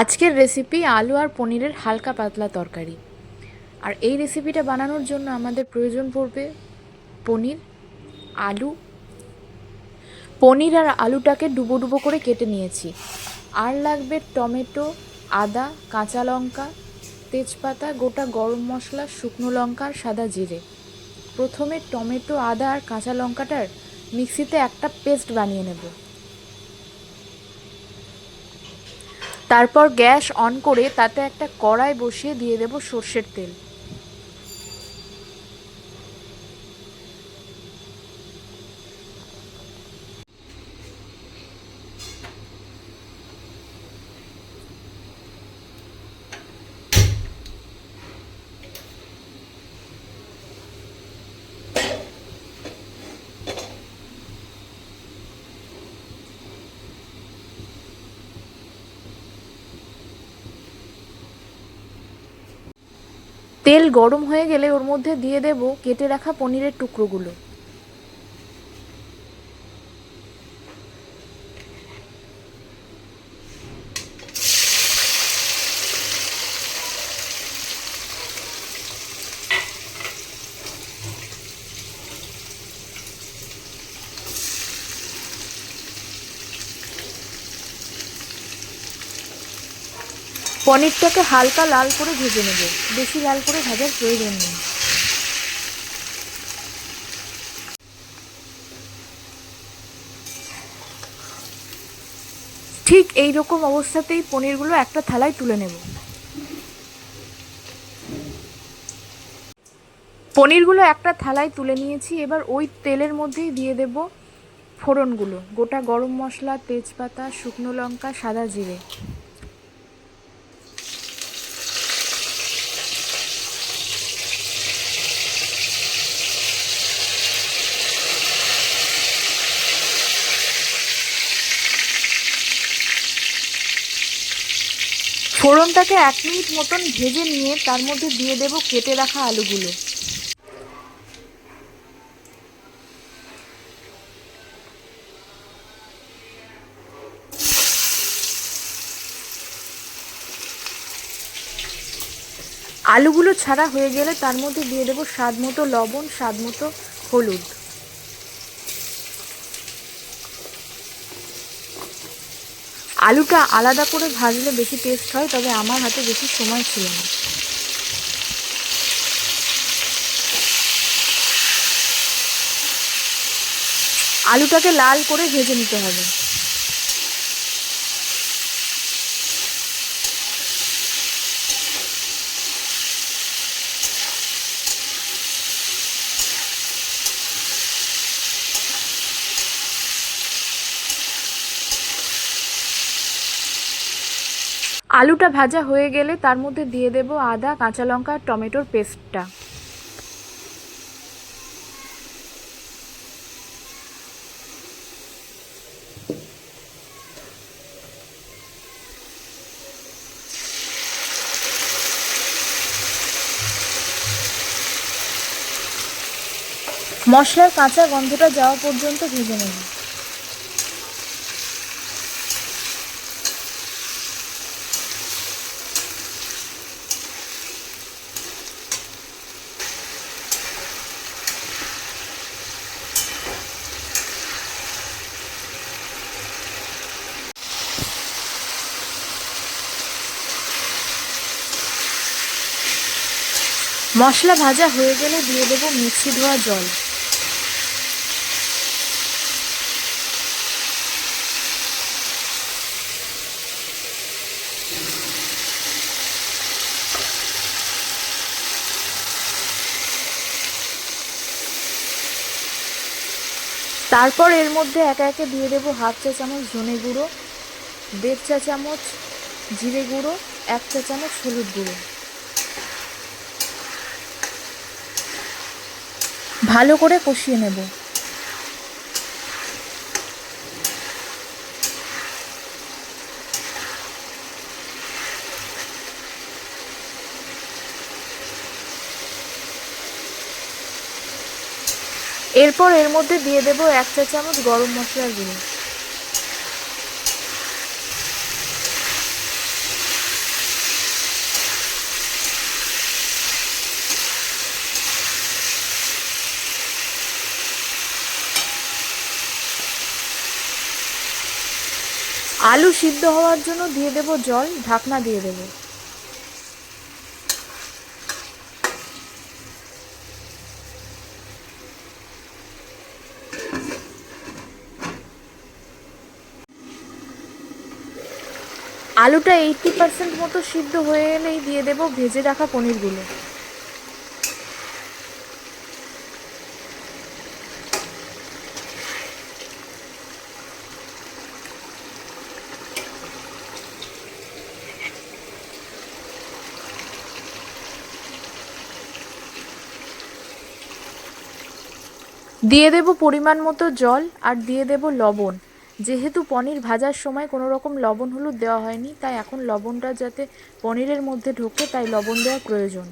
আজকের রেসিপি আলু আর পনিরের হালকা পাতলা তরকারি। আর এই রেসিপিটা বানানোর জন্য আমাদের প্রয়োজন পড়বে পনির, আলু। পনির আর আলুটাকে ডুবো ডুবো করে কেটে নিয়েছি। আর লাগবে টমেটো, আদা, কাঁচা লঙ্কা, তেজপাতা, গোটা গরম মশলা, শুকনো লঙ্কা আর সাদা জিরে। প্রথমে টমেটো, আদা আর কাঁচা লঙ্কাটার মিক্সিতে একটা পেস্ট বানিয়ে নেব। তারপর গ্যাস অন করে তাতে একটা কড়াই বসিয়ে দিয়ে দেব সর্ষের তেল। তেল গরম হয়ে গেলে ওর মধ্যে দিয়ে দেব কেটে রাখা পনিরের টুকরোগুলো। পনিরটাকে হালকা লাল করে ভেজে নেব। বেশি লাল করে ভাজার প্রয়োজন নেই। ঠিক এই রকম অবস্থাতেই পনিরগুলো একটা থালায় তুলে নেব। পনিরগুলো একটা থালায় তুলে নিয়েছি। এবার ওই তেলের মধ্যেই দিয়ে দেব ফোড়নগুলো। গোটা গরম মশলা, তেজপাতা, শুকনো লঙ্কা, সাদা জিরে। ফোড়নটাকে এক মিনিট মতন ভেজে নিয়ে তার মধ্যে দিয়ে দেব কেটে রাখা আলুগুলো। আলুগুলো ছাড়া হয়ে গেলে তার মধ্যে দিয়ে দেবো স্বাদ মতো লবণ, স্বাদ মতো হলুদ। আলুটা আলাদা করে ভাজলে বেশি টেস্ট হয়, তবে আমার হাতে বেশি সময় ছিল না। আলুটাকে লাল করে ভেজে নিতে হবে। আলুটা ভাজা হয়ে গেলে তার মধ্যে দিয়ে দেব আদা, কাঁচা লঙ্কা, টমেটোর পেস্টটা। মশলার কাঁচা গন্ধটা যাওয়া পর্যন্ত ভেজে নেব। মশলা ভাজা হয়ে গেলে দিয়ে দেবো মিক্সি ধোয়া জল। তারপর এর মধ্যে একে একে দিয়ে দেবো হাফ চা চামচ ধনে গুঁড়ো, দেড় চা চামচ জিরে গুঁড়ো, এক চা চামচ হলুদ গুঁড়ো। ভালো করে কষিয়ে নেব। এরপর এর মধ্যে দিয়ে দেব এক চা চামচ গরম মশলার গুঁড়ো। আলু সিদ্ধ হওয়ার জন্য দিয়ে দেব জল, ঢাকনা দিয়ে দেব। আলুটা এইটটি পার্সেন্ট মতো সিদ্ধ হয়ে এলেই দিয়ে দেব ভেজে রাখা পনিরগুলো। দিয়ে দেব পরিমাণ মতো জল আর দিয়ে দেব লবণ। যেহেতু পনির ভাজার সময় কোনো রকম লবণ হলুদ দেওয়া হয়নি, তাই এখন লবণটা যাতে পনিরের মধ্যে ঢোকে, তাই লবণ দেওয়া প্রয়োজন।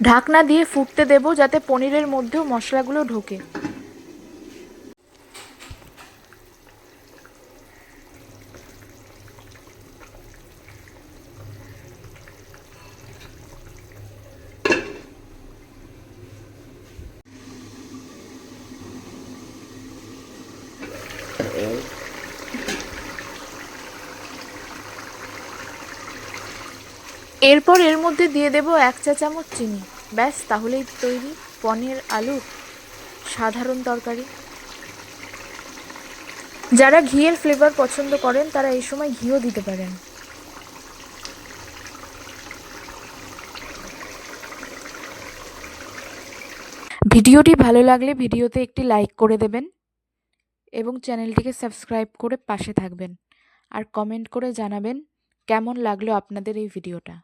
ঢাকনা দিয়ে ফুটতে দেব যাতে পনিরের মধ্যেও মশলাগুলো ঢোকে। এরপর এর মধ্যে দিয়ে দেব এক চা চামচ চিনি। ব্যাস, তাহলেই তৈরি পনির আলু সাধারণ তরকারি। যারা ঘিয়ের ফ্লেভার পছন্দ করেন, তারা এই সময় ঘিও দিতে পারেন। ভিডিওটি ভালো লাগলে ভিডিওতে একটি লাইক করে দেবেন এবং চ্যানেলটিকে সাবস্ক্রাইব করে পাশে থাকবেন। আর কমেন্ট করে জানাবেন কেমন লাগল আপনাদের এই ভিডিওটা।